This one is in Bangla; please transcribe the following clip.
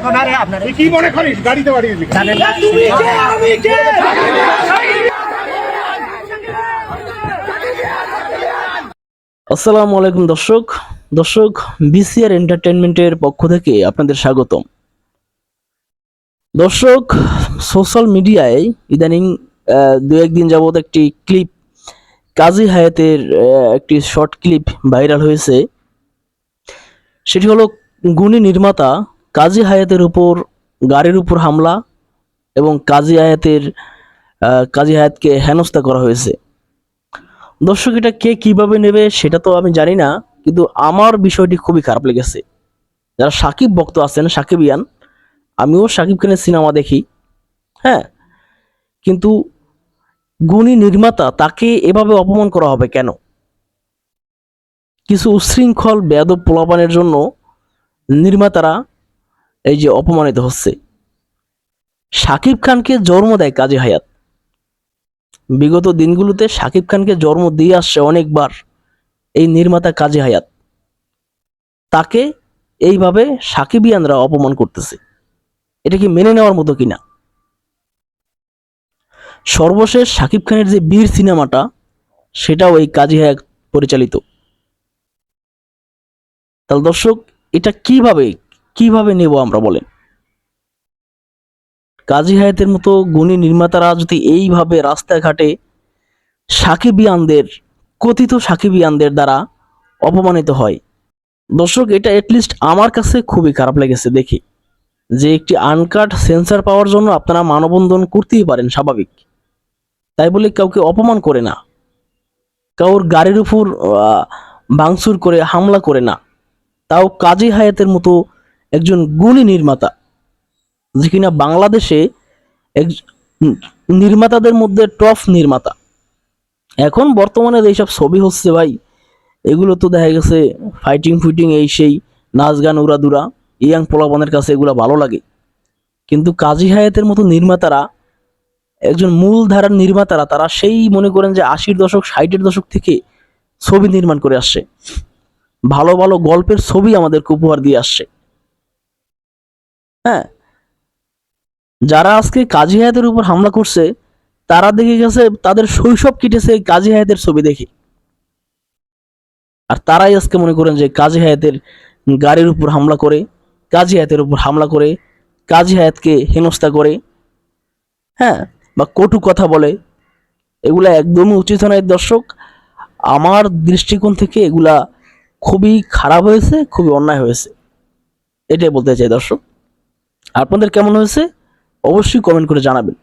তখন আরে আপনার কি মনে করিস? গাড়িতে বাড়িয়ে দিবি জানেন না আসসালামু আলাইকুম দর্শক। দর্শক বিসিআর এন্টারটেনমেন্টের পক্ষ থেকে আপনাদের স্বাগতম। দর্শক সোশ্যাল মিডিয়ায় ইদানিং আহ, দু একদিন যাবত একটি ক্লিপ কাজী হায়াতের একটি শর্ট ক্লিপ ভাইরাল হয়েছে। সেটি হলো গুণী নির্মাতা কাজী হায়াতের উপর, গাড়ির উপর হামলা এবং কাজী হায়াতের কাজী হায়াতকে হেনস্থা করা হয়েছে। দর্শক, এটা কে কীভাবে নেবে সেটা তো আমি জানি না, কিন্তু আমার বিষয়টি খুবই খারাপ লেগেছে। যারা সাকিব ভক্ত আছেন, সাকিব ইয়ান, আমিও সাকিব খানের সিনেমা দেখি হ্যাঁ। কিন্তু গুণী নির্মাতা, তাকে এভাবে অপমান করা হবে কেন? কিছু উশৃঙ্খল বেয়াদব পোলাপানের জন্য নির্মাতারা এই যে অপমানিত হচ্ছে। সাকিব খানকে জন্ম দেয় কাজী হায়াত। বিগত দিনগুলোতে শাকিব খানকে জন্ম দিয়ে আসছে অনেকবার এই নির্মাতা কাজী হায়াত। তাকে এইভাবে সাকিবিয়ানরা অপমান করতেছে। এটা কি মেনে নেওয়ার মতো কিনা? সর্বশেষ শাকিব খানের যে বীর সিনেমাটা, সেটাও এই কাজী হায়াত পরিচালিত। তাহলে দর্শক, এটা কীভাবে কীভাবে নেব আমরা বলেন? কাজী হায়াতের মতো গুণী নির্মাতারা যদি এইভাবে রাস্তাঘাটে সাকিবিয়ানদের, কথিত সাকিবিয়ানদের দ্বারা অপমানিত হয়, দর্শক, এটা এটলিস্ট আমার কাছে খুবই খারাপ লেগেছে দেখি। যে একটি আনকাট সেন্সার পাওয়ার জন্য আপনারা মানববন্ধন করতেই পারেন স্বাভাবিক। তাই বলে কাউকে অপমান করে না। কাউর গাড়ির উপর ভাঙচুর করে, হামলা করে না। তাও কাজী হায়াতের মতো একজন গুণী নির্মাতা। যে কিনা বাংলাদেশে এক নির্মাতাদের মধ্যে টপ নির্মাতা। এখন বর্তমানে এইসব ছবি হচ্ছে ভাই, এগুলো তো দেখা গেছে ফাইটিং ফুইটিং এই সেই নাচ গান উড়াদুরা, ইয়াং পোলাপানের কাছে এগুলো ভালো লাগে। কিন্তু কাজী হায়াতের মতো নির্মাতারা, একজন মূল ধারার নির্মাতারা, তারা সেই মনে করেন যে আশির দশক ষাটের দশক থেকে ছবি নির্মাণ করে আসছে। ভালো ভালো গল্পের ছবি আমাদেরকে উপহার দিয়ে আসছে। হ্যাঁ। যারা আজকে কাজী হায়াতের উপর হামলা করছে, তারা দেখে গেছে তাদের শৈশব কেটেছে কাজী হায়াতের ছবি দেখে। আর তারাই আজকে মনে করেন যে কাজী হায়াতের গাড়ির উপর হামলা করে, কাজী হায়াতের উপর হামলা করে, কাজী হায়াতকে হেনস্থা করে হ্যাঁ বা কটু কথা বলে। এগুলা একদমই উচিত নয় দর্শক। আমার দৃষ্টিকোণ থেকে এগুলা খুবই খারাপ হয়েছে, খুবই অন্যায় হয়েছে। এটাই বলতে চাই দর্শক। আপনাদের কেমন হয়েছে? অবশ্যই কমেন্ট করে জানাবেন।